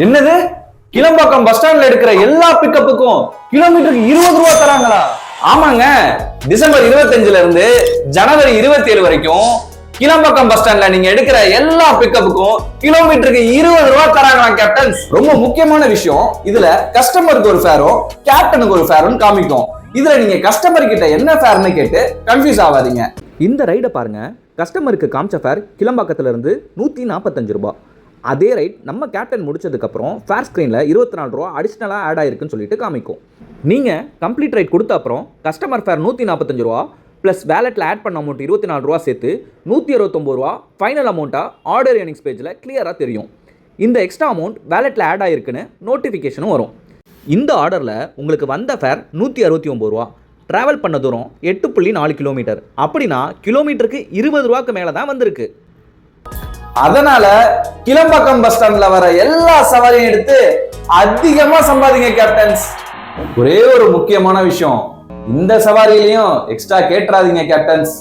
என்னது? கிளம்பாக்கம் பஸ் ஸ்டாண்ட்ல எடுக்கிற எல்லா பிக்கப்புக்கும் கிலோமீட்டருக்கு இருபது ரூபா தராங்களா? ஆமாங்க. டிசம்பர் 25 இருந்து ஜனவரி 27 வரைக்கும் கிளம்பாக்கம் பஸ் ஸ்டாண்ட்ல நீங்க எடுக்கிற எல்லா பிக்கப்புக்கும் கிலோமீட்டருக்கு இருபது ரூபா தராங்களாம் கேப்டன்ஸ் ரொம்ப முக்கியமான விஷயம். இதுல கஸ்டமருக்கு ஒரு ஃபேரும் கேப்டனுக்கு ஒரு ஃபேரும் காமிக்கும். இதுல நீங்க கஸ்டமர் கிட்ட என்ன ஃபேர்னு கேட்டு கன்ஃபியூஸ் ஆகாதீங்க. இந்த ரைடை பாருங்க. கஸ்டமருக்கு காமிச்ச ஃபேர் கிளம்பாக்கத்துல இருந்து நூற்றி நாற்பத்தஞ்சு ரூபாய் அதே ரைட் நம்ம கேப்டன் முடிச்சதுக்கப்புறம் ஃபேர் ஸ்க்ரீனில் இருபத்தி நாலு ரூபா அடிஷ்னலாக ஆட் ஆயிருக்குன்னு சொல்லிட்டு காமிக்கும். நீங்கள் கம்ப்ளீட் ரைட் கொடுத்த அப்புறம் கஸ்டமர் ஃபேர் நூற்றி நாற்பத்தஞ்சு ரூபா ப்ளஸ் வேலெட்டில் ஆட் பண்ண அமௌண்ட் இருபத்தி நாலு ரூபா சேர்த்து நூற்றி அறுபத்தொம்பது ரூபா ஃபைனல் அமௌண்ட்டாக ஆர்டர் ஏர்னிங்ஸ் பேஜில் கிளியராக தெரியும். இந்த எக்ஸ்ட்ரா அமௌண்ட் வேலெட்டில் ஆட் ஆயிருக்குன்னு நோட்டிஃபிகேஷனும் வரும். இந்த ஆர்டரில் உங்களுக்கு வந்த ஃபேர் நூற்றி அறுபத்தி ஒம்பது ரூபா. ட்ராவல் பண்ண தூரம் எட்டு புள்ளி நாலு கிலோமீட்டர் அப்படின்னா கிலோமீட்டருக்கு இருபது ரூபாக்கு மேலே தான் வந்திருக்கு. அதனால கிளம்பாக்கம் பஸ் ஸ்டாண்ட்ல வர எல்லா சவாரியும் எடுத்து அதிகமா சம்பாதிங்க கேப்டன்ஸ் ஒரே ஒரு முக்கியமான விஷயம். இந்த சவாரியிலையும் எக்ஸ்ட்ரா கேட்டுறாதீங்க கேப்டன்ஸ்